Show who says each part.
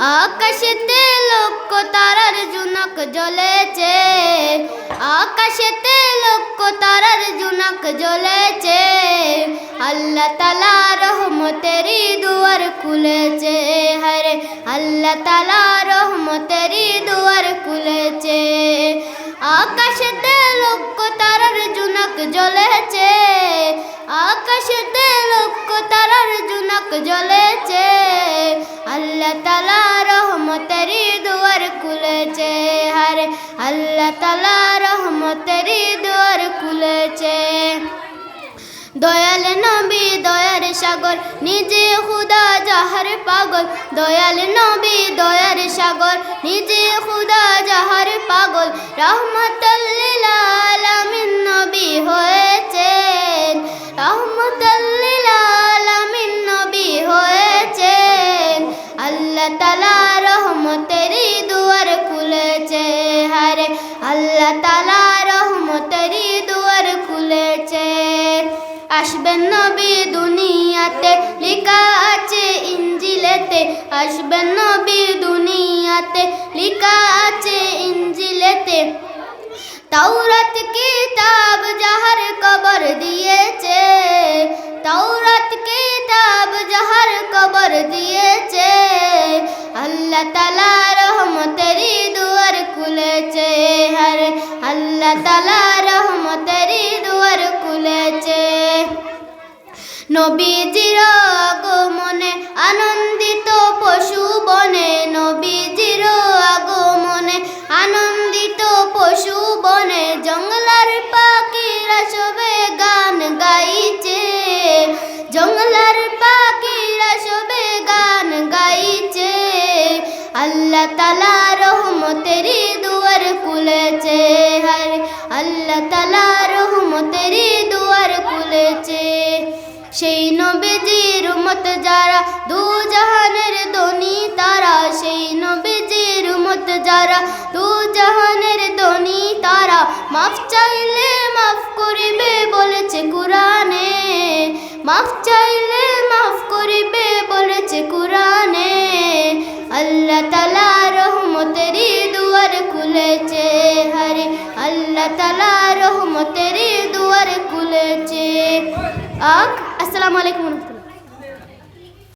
Speaker 1: আকাশেতে লক্ষ তারার জুনক জ্বলেছে। আকাশেতে লক্ষ তারার জুনক জ্বলেছে। আল্লাহ তালা রহমতেরি দুয়ার খুলেছে। হরে আল্লাহ তালা রহমতেরি দুয়ার খুলেছে। আকাশেতে লক্ষ তারার জুনক জ্বলেছে। আকাশেতে লক্ষ তারার জুনক জ্বলেছে। আল্লাহ তালা রহমতেরি দুয়ার খুলেছে। হরে আল্লাহ তালা রহমতেরি দুয়ার খুলেছে। দয়াল নবী দয়ার সাগর, নিজে খুদা যাহার পাগল। দয়াল নবী দয়ার সাগর, নিজে খুদা যাহার পাগল। রহমতুল্লিল রহমতেরি দুয়ার খুলেছে, হারে আল্লাহ তালা রহমতেরি দুয়ার খুলেছে। আসবেন নবী দুনিয়াতে, লেখা আছে ইঞ্জিলেতে আসবেন নবী দুনিয়াতে, লেখা আছে ইঞ্জিলেতে তাওরাত কিতাব যাহার কবর দিয়েছে, তাওরাত কিতাব যাহার কবর দিয়েছে। আল্লাহ আল্লাহ তালা রহমতের দুয়ার খুলেছে। নবীজির নবীজির মত যারা, দু জাহানের ধনী তারা, সেই নবীজির মত যারা, দু জাহানের ধনী তারা, মাফ চাইলে মাফ করিবে বলেছে কোরআনে। মাফ চাইলে মাফ করিবে বলেছে কোরআনে। আল্লাহ তালা রহমতেরি দুয়ার খুলেছে, হরে আল্লাহ তালা রহমতেরি দুয়ার খুলেছে। আক আসসালামু আলাইকুম।